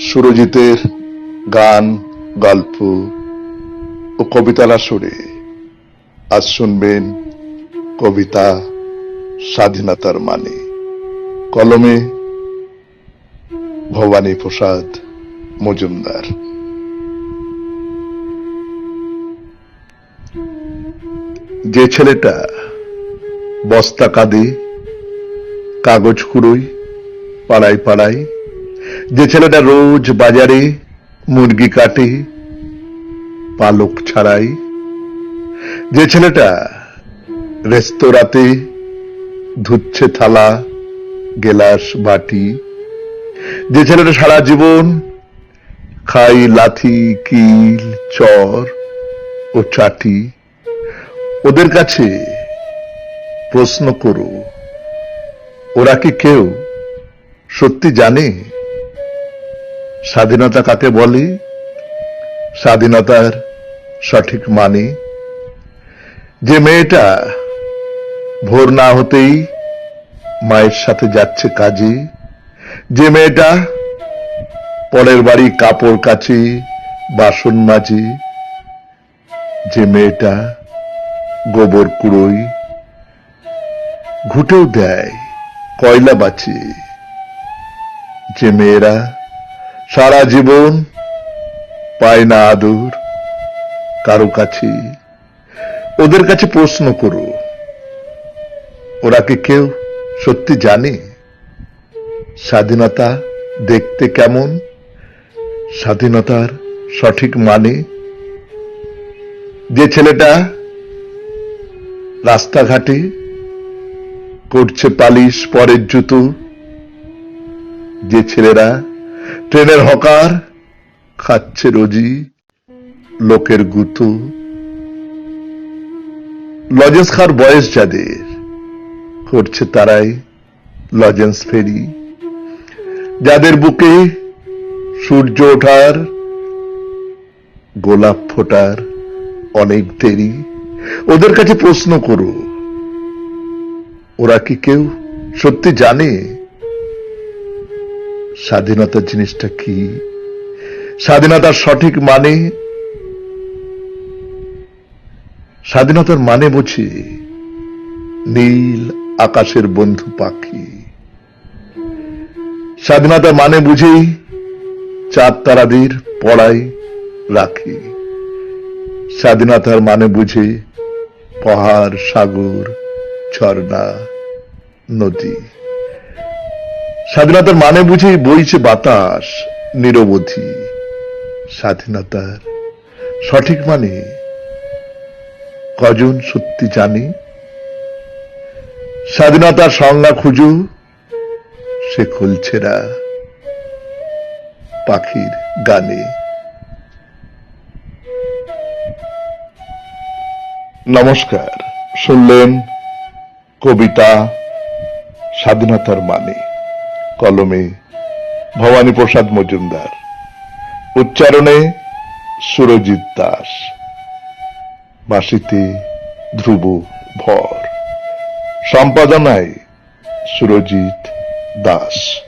সুরজিতের গান, গল্প ও কবিতার আসরে আজ শুনবেন কবিতা স্বাধীনতার মানে। কলমে ভবানী প্রসাদ মজুমদার। যে ছেলেটা বস্তা কাঁদে কাগজ কুড়োই পাড়ায় পাড়ায় যে ছেলেটা রোজ বাজারে মুরগি কাটে, পালক ছাড়াই। যে ছেলেটা রেস্তোরাঁতে ধুচ্ছে থালা, গেলাস বাটি। যে ছেলেটা সারা জীবন খাই লাথি, কিল, চর ও চাটি। ওদের কাছে প্রশ্ন করো, ওরা কি কেউ সত্যি জানে? স্বাধীনতা কাকে বলে? স্বাধীনতার সঠিক মানে? যে মেয়েটা ভোর না হতেই মায়ের সাথে যাচ্ছে কাজে, যে মেয়েটা পরের বাড়ি কাপড় কাচি, বাসন মাজে, যে মেয়েটা গোবর কুড়োই, ঘুটেও দেয়, কয়লা বাঁচে, যে মেয়েরা সারা জীবন পায় না আদর কারও কাছে। ওদের কাছে প্রশ্ন করো। ওরা কি কেউ সত্যি জানে? স্বাধীনতা দেখতে কেমন? স্বাধীনতার সঠিক মানে? যে ছেলেটা রাস্তাঘাটে করছে পালিশ পরের জুতো, যে ছেলেরা ট্রেনের হকার খাচ্ছে রোজি লোকের গুতো। লজেন্স খার বয়স যাদের, করছে তারাই লজেন্স ফেরি। যাদের বুকে সূর্য ওঠার, গোলাপ ফোটার অনেক দেরি। ওদের কাছে প্রশ্ন করো, ওরা কি কেউ সত্যি জানে? স্বাধীনতা জিনিসটা কি? স্বাধীনতার সঠিক মানে? স্বাধীনতার মানে বুঝি নীল আকাশের বন্ধু পাখি। স্বাধীনতার মানে বুঝি চাঁদ তারাদের পড়াই রাখি। স্বাধীনতার মানে বুঝি পাহাড়, সাগর, ঝর্ণা, নদী। স্বাধীনতার মানে বুঝি বইছে বাতাস, নিরবধি। স্বাধীনতার সঠিক মানে কজন সত্যি জানে? স্বাধীনতার সংজ্ঞা খুঁজু, সে খুলছেরা পাখির গানে। নমস্কার, শুনলেন কবিতা স্বাধীনতার মানে। কলমে ভবানী প্রসাদ মজুমদার। উচ্চারণে সুরজিৎ দাস। বাসিতে ধ্রুব ভর। সম্পাদনায় সুরজিৎ দাস।